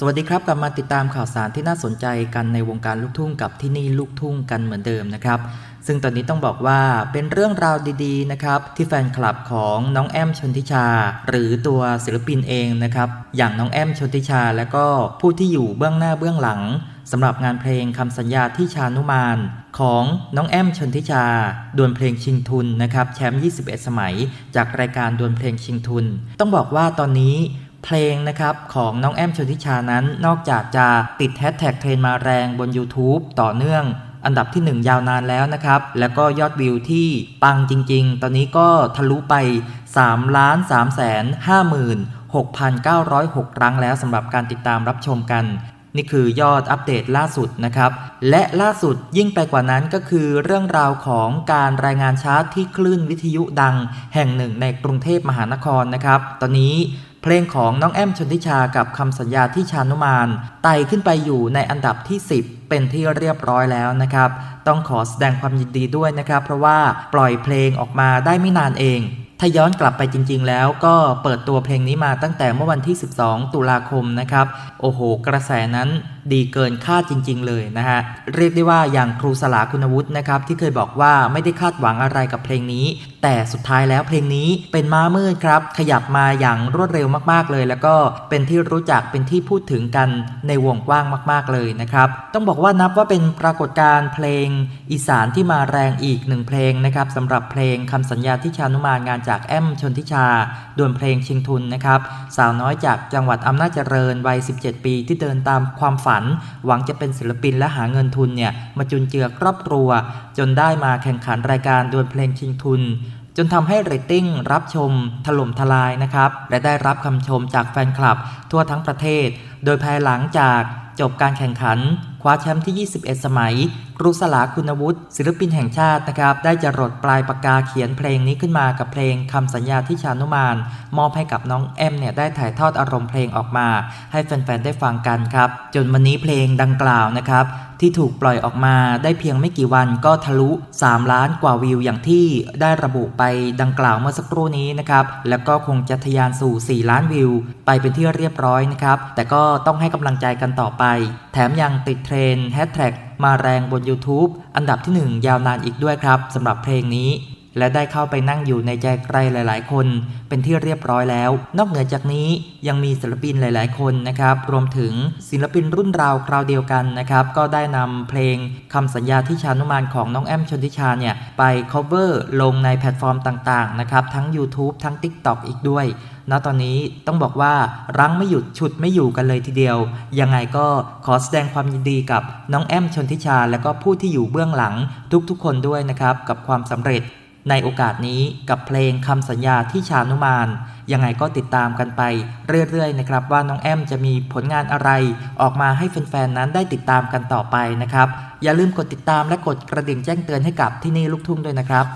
สวัสดีครับ กลับมาติดตามข่าวสารที่น่าสนใจกันในวงการลูกทุ่งกับที่นี่ลูกทุ่งกันเหมือนเดิมนะครับ ซึ่งตอนนี้ต้องบอกว่าเป็นเรื่องราวดีๆนะครับที่แฟนคลับของน้องแอมชนทิชา หรือตัวศิลปินเองนะครับอย่างน้องแอมชนทิชา และก็ผู้ที่อยู่เบื้องหน้าเบื้องหลังสำหรับงานเพลงคำสัญญาที่ชานุมาน ของน้องแอมชนทิชา ดวลเพลงชิงทุนนะครับแชมป์ 21 สมัย จากรายการดวลเพลงชิงทุน ต้องบอกว่าตอนนี้ เพลงนะครับของน้องแอมชนทิชานั้น นอกจากจะติดแฮชแท็กเทรนมาแรงบน YouTube ต่อเนื่องอันดับที่ 1 ยาวนานแล้วนะครับ แล้วก็ยอดวิวที่ปังจริง ๆ ตอนนี้ก็ทะลุไป3ล้าน3แสน5หมื่น6,906 ครั้งแล้วสำหรับการติดตามรับชมกัน นี่คือยอดอัปเดตล่าสุดนะครับ และล่าสุดยิ่งไปกว่านั้นก็คือเรื่องราวของการรายงานชาร์ตที่คลื่นวิทยุดัง แห่งหนึ่งในกรุงเทพมหานครนะครับ ตอนนี้ เพลงของน้องแอมชนทิชากับคำสัญญาที่ชานุมานไต่ขึ้นไปอยู่ในอันดับที่ 10 เป็นที่เรียบร้อยแล้วนะครับ ต้องขอแสดงความยินดีด้วยนะครับ เพราะว่าปล่อยเพลงออกมาได้ไม่นานเอง ถ้าย้อนกลับไปจริง ๆ แล้วก็เปิดตัวเพลงนี้มาตั้งแต่เมื่อวันที่ 12 ตุลาคมนะครับ โอ้โห กระแสนั้น ดีเกินคาดจริง ๆ เลยนะฮะเรียกได้ว่าอย่างครูสลาคุณวุฒินะครับที่เคยบอกว่าไม่ได้คาดหวังอะไรกับเพลงนี้ แต่สุดท้ายแล้วเพลงนี้เป็นม้ามืดครับ ขยับมาอย่างรวดเร็วมากๆเลย แล้วก็เป็นที่รู้จักเป็นที่พูดถึงกันในวงกว้างมาก ๆเลยนะครับต้องบอกว่านับว่าเป็นปรากฏการณ์เพลงอีสานที่มาแรงอีกหนึ่งเพลงนะครับสำหรับเพลงคำสัญญาที่ชานุมานงานจากแอมชนทิชาดวลเพลงชิงทุนนะครับสาวน้อยจากจังหวัดอำนาจเจริญวัย 17 ปีที่เดินตามความฝันหวังจะเป็นศิลปินและหาเงินทุนเนี่ยมาจุนเจือครอบครัว จนได้มาแข่งขันรายการดวลเพลงชิงทุน จนทำให้เรตติ้งรับชมถล่มทลายนะครับ และได้รับคำชมจากแฟนคลับทั่วทั้งประเทศ โดยภายหลังจากจบการแข่งขันคว้าแชมป์ที่ 21 สมัย ครูสลาคุณวุฒิศิลปินแห่งชาตินะครับ ได้จรดปลายปากกาเขียนเพลงนี้ขึ้นมากับเพลงคำสัญญาที่ชานุมาน มอบให้กับน้องแอมเนี่ยได้ถ่ายทอดอารมณ์เพลงออกมา ให้แฟนๆ ได้ฟังกันครับ จนวันนี้เพลงดังกล่าวนะครับที่ถูกปล่อยออกมาได้เพียงไม่กี่วันก็ทะลุ 3 ล้านกว่าวิวอย่างที่ได้ระบุไปดังกล่าวเมื่อสักครู่นี้นะครับ แล้วก็คงจะทะยานสู่ 4 ล้านวิว ไปเป็นที่เรียบร้อยนะครับ แต่ก็ต้องให้กำลังใจกันต่อไป แถมยังติดเทรนแฮชแท็กมาแรงบน YouTube อันดับที่ 1 ยาวนานอีกด้วยครับสำหรับเพลงนี้ และได้เข้าไปนั่งอยู่ในใจใครหลาย ๆ คน เป็นที่เรียบร้อยแล้ว นอกเหนือจากนี้ยังมีศิลปินหลาย ๆ คนนะครับ รวมถึงศิลปินรุ่นราวคราวเดียวกันนะครับ ก็ได้นำเพลงคำสัญญาที่ชานุมานของน้องแอมชนทิชาเนี่ย ไป cover ลงในแพลตฟอร์มต่าง ๆ นะครับ ทั้ง YouTube ทั้ง TikTok อีกด้วยณตอนนี้ต้องบอกว่ารั้งไม่หยุดฉุดไม่อยู่กันเลยทีเดียว ยังไงก็ขอแสดงความยินดีกับน้องแอมชนทิชา และก็ผู้ที่อยู่เบื้องหลังทุกๆคนด้วยนะครับ กับความสำเร็จ ในโอกาสนี้กับเพลงคำสัญญาที่ชานุมาน ยังไงก็ติดตามกันไปเรื่อยๆนะครับว่าน้องแอมจะมีผลงานอะไร ออกมาให้แฟนๆนั้นได้ติดตามกันต่อไปนะครับ อย่าลืมกดติดตามและกดกระดิ่งแจ้งเตือนให้กับที่นี่ลูกทุ่งด้วยนะครับ